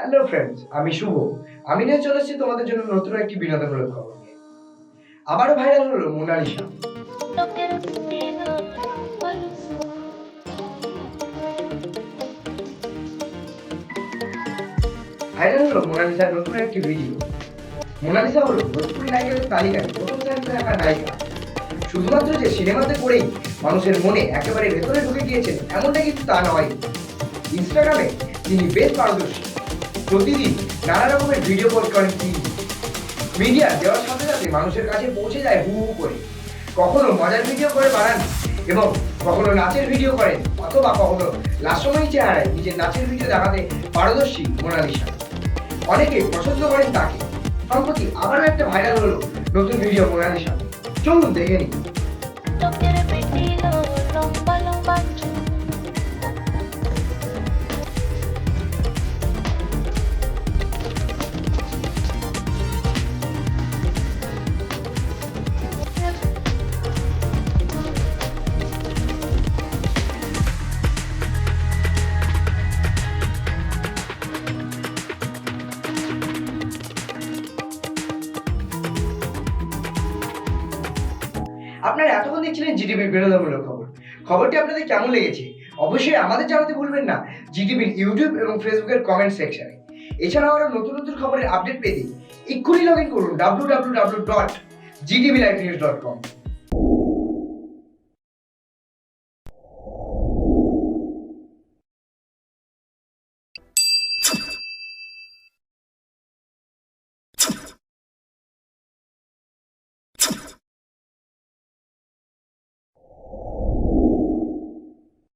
Hello friends আমি শুভ। আমি নিয়ে চলেছি তোমাদের জন্য নতুন একটি বিনোদনমূলক খবর নিয়ে। আবারও ভাইরাল হলো মোনালিসা। ভাইরাল হলো মোনালিসার নতুন একটি ভিডিও মোনালিসা হলো ভোজপুরি নায়িকাদের তালিকায় প্রথম সারিতে থাকা নায়িকা। শুধুমাত্র যে সিনেমাতে করেই মানুষের মনে একেবারে ভেতরে ঢুকে গিয়েছেন, এমনটা কিন্তু তা নয়। ইনস্টাগ্রামে তিনি বেশ পারদর্শী। প্রতিদিন নানা রকমের ভিডিও পোস্ট করেন তিনি। মিডিয়া দেওয়ার সাথে সাথে মানুষের কাছে পৌঁছে যায় হু হু করে। কখনো মজার ভিডিও করে বানান এবং কখনো নাচের ভিডিও করেন অথবা কখনো লাসময়ী চেহারায় নিজের নাচের ভিডিও দেখাতে পারদর্শী মোনালিসা। অনেকে পছন্দ করেন তাকে। সম্প্রতি আবারও একটা ভাইরাল হলো নতুন ভিডিও মোনালিসা। চলুন দেখে নিই। আপনারা এতক্ষণ দেখছিলেন জিটিভির বিনোদনমূলক খবর। খবরটি আপনাদের কেমন লেগেছে? অবশ্যই আমাদের জানাতে ভুলবেন না জিটিভির ইউটিউব এবং ফেসবুকের কমেন্ট সেকশনে এছাড়াও আরও নতুন নতুন খবরের আপডেট পেতে এক্ষুনি লগ ইন করুন W W W dot GTV live news dot com